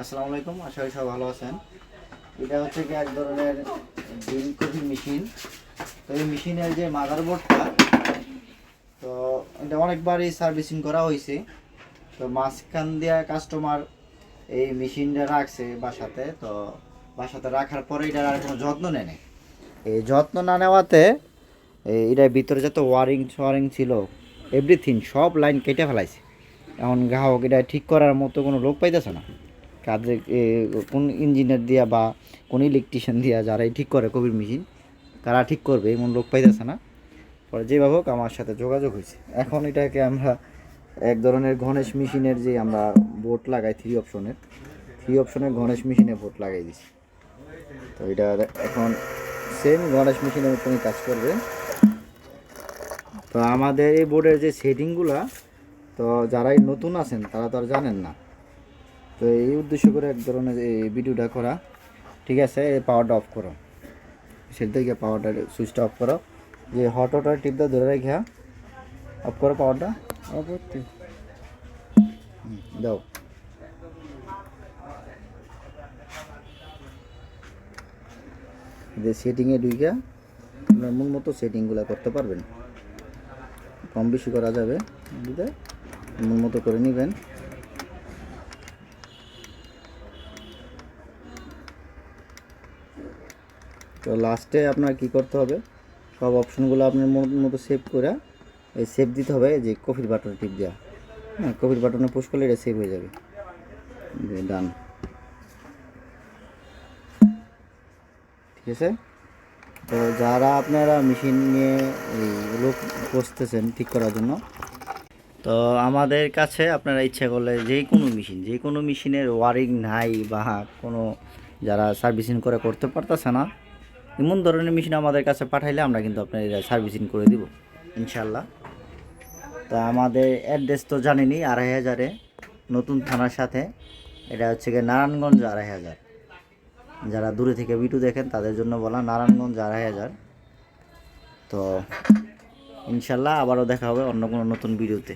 আসসালামু আলাইকুম, আশা করি সবাই ভালো আছেন। এটা হচ্ছে কি এক ধরনের বিল কপি মেশিন। তো এই মেশিনের যে তো এটা অনেকবারই সার্ভিসিং করা হয়েছে। তো মাঝখান দিয়া কাস্টমার এই মেশিনটা রাখছে বাসাতে, তো বাসাতে রাখার পরে এটার আর কোনো যত্ন নেয় নাই। এই যত্ন না নেওয়াতে এটার ভিতরে যত ওয়ারিং সোয়ারিং ছিল এভরিথিং সব লাইন কেটে ফেলাইছে। এখন গ্রাহক এটা ঠিক করার মতো কোনো লোক পাইতেছে না। কাজে কোন ইঞ্জিনিয়ার দিয়া বা কোন ইলেকট্রিশিয়ান দিয়া যারা ঠিক করে কবির মেশিন তারা ঠিক করবে, এমন লোক পাইতেছে না। পরে যেভাবে হোক আমার সাথে যোগাযোগ হয়েছে। এখন এটাকে আমরা এক ধরনের গণেশ মেশিনের যে আমরা বোট লাগাই থ্রি অপশনের থ্রি অপশনের গণেশ মেশিনে বোট লাগাই দিছি। তো এটা এখন সেম গণেশ মেশিনের মতনই কাজ করবে। তো আমাদের এই বোর্ডের যে সেটিংগুলা তো যারাই নতুন আছেন তারা তো আর জানেন না। তো এই উদ্দেশ্য করে এক ধরনের এই ভিডিওটা করা। ঠিক আছে এই পাওয়ারটা অফ করো। সেটা থেকে পাওয়ারটা সুইচটা অফ করো। যে হট ওয়াটার টিপটা ধরে রেখে অফ করো পাওয়ারটা অফ করতে দাও। যে সেটিংয়ে ঢুকে আপনার মন মতো সেটিংগুলো করতে পারবেন। কম বেশি করা যাবে। বুঝতে মন মতো করে নেবেন। তো লাস্টে আপনার কি করতে হবে? সব অপশনগুলো আপনার মতো সেভ করে, এই সেভ দিতে হবে যে কফির বাটনে টিপ দেওয়া হ্যাঁ কফির বাটনে পুশ করলে এটা সেভ হয়ে যাবে। ডান ঠিক আছে? তো যারা আপনারা মেশিন নিয়ে এই লোক বসতেছেন ঠিক করার জন্য তো আমাদের কাছে আপনারা ইচ্ছা করলে যে কোনো মেশিন, যে কোনো মেশিনের ওয়ারিং নাই বা কোনো যারা সার্ভিসিং করে করতে পারতেছে না, এমন ধরনের মেশিন আমাদের কাছে পাঠাইলে আমরা কিন্তু আপনার সার্ভিসিং করে দিব ইনশাল্লাহ তো আমাদের অ্যাড্রেস তো জানেনই, আড়াই হাজারে, নতুন থানার সাথে। এটা হচ্ছে গিয়ে নারায়ণগঞ্জ আড়াই হাজার। যারা দূরে থেকে ভিডিও দেখেন, তাদের জন্য বলা নারায়ণগঞ্জ আড়াই হাজার। তো ইনশাল্লাহ আবারও দেখা হবে অন্য কোনো নতুন ভিডিওতে।